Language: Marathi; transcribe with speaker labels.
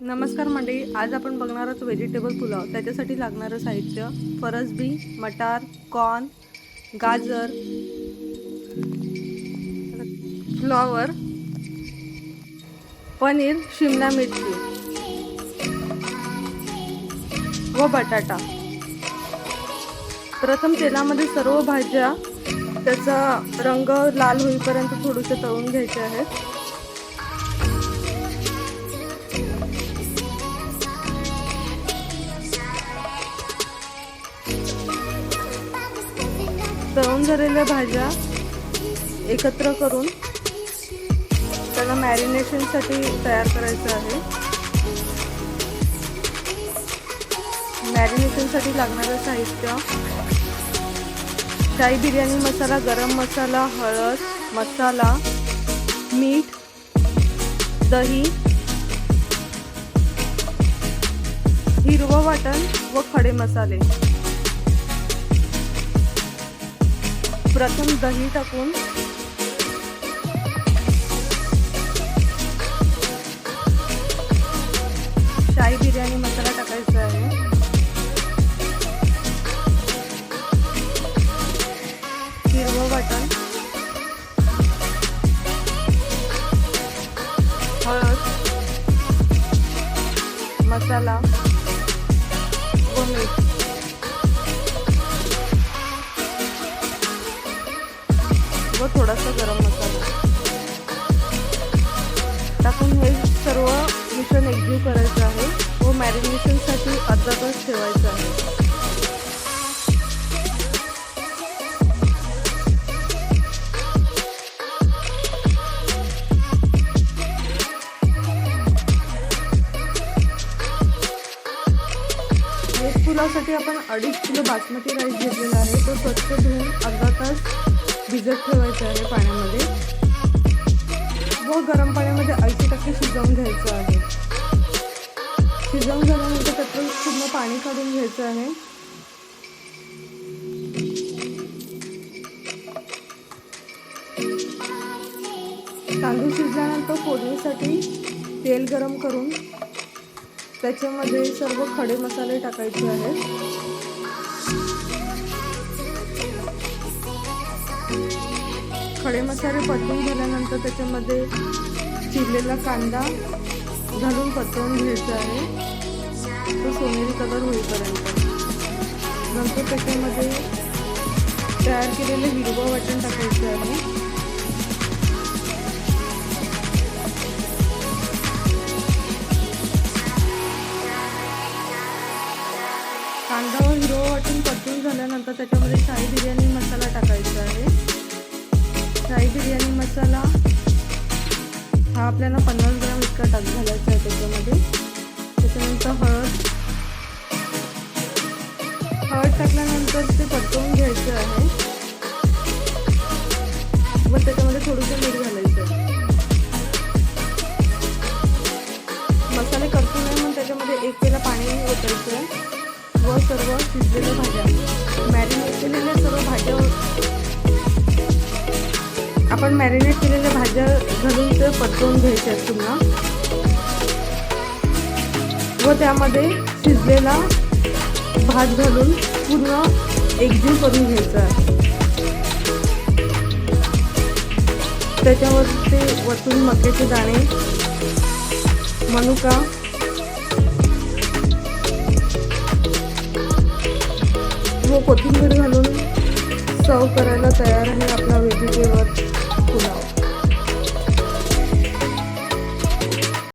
Speaker 1: नमस्कार मंडळी आज आपण बघणार आहोत व्हेजिटेबल पुलाव. त्याच्यासाठी लागणारं साहित्य फरसबी मटार कॉर्न गाजर फ्लॉवर पनीर शिमला मिरची व बटाटा. प्रथम तेलामध्ये सर्व भाज्या त्याचा रंग लाल होईपर्यंत थोडंसं तळून घ्यायचे आहेत. तळून झालेल्या भाज्या एकत्र करून त्याला मॅरिनेशनसाठी तयार करायचं आहे. मॅरिनेशनसाठी लागणारं साहित्य. शाही बिर्याणी मसाला गरम मसाला हळद मसाला मीठ दही हिरवं वाटण व खडे मसाले. प्रथम दही टाकून शाही बिर्याणी मसाला टाकायचा आहे. हिरवं वाटण. हळद. मसाला. व मीठ व थोडासा गरम मसाला. टाकून हे सर्व मिश्रण एकजीव करायचं आहे. व मॅरिनेशनसाठी अर्धा तास ठेवायचं आहे. व्हेज आपण अडीच किलो बासमती राईस घेतलेला आहे. तो स्वच्छ धुवून अर्धा तास भिजत ठेवायचं आहे पाण्यामध्ये. व गरम पाण्यामध्ये ऐंशी टक्के शिजवून घ्यायचं आहे. शिजवून झाल्यानंतर त्यातून पूर्ण पाणी काढून घ्यायचं आहे. तांदूळ शिजल्यानंतर फोडणीसाठी तेल गरम करून त्याच्यामध्ये सर्व खडे मसाले टाकायचे आहेत. खडे मसाले परतून झाल्यानंतर त्याच्यामध्ये चिरलेला कांदा घालून परतवून घ्यायचा आहे. तो सोनेरी कलर होईपर्यंत. नंतर त्याच्यामध्ये तयार केलेलं हिरवं वाटण टाकायचं आहे. कांदा व हिरवं वाटून परतून झाल्यानंतर त्याच्यामध्ये शाही बिर्याणी मसाला टाकायचा आहे. शाही बिर्याणी मसाला. हा आपल्याला पन्नास ग्राम इतका टाक घालायचा आहे त्याच्यामध्ये. त्याच्यानंतर हळद. हळद टाकल्यानंतर ते परतवून घ्यायचं आहे. व त्याच्यामध्ये थोडंसं मीठ घालायचं आहे. मसाले करतो नाही म्हणून त्याच्यामध्ये एक पेला पाणी ओतायचं व सर्व शिजलेलं मॅरिनेट केलेल्या भाज्या घालून ते परतवून घ्यायच्या आहेत पुन्हा. व त्यामध्ये शिजलेला भात घालून पूर्ण एकजीव करून घ्यायचा आहे. त्याच्यावर ते वरतून मक्याचे दाणे मनुका व कोथिंबीर घालून सर्व करायला तयार आहे आपला व्हेजिटेबल. Pulau.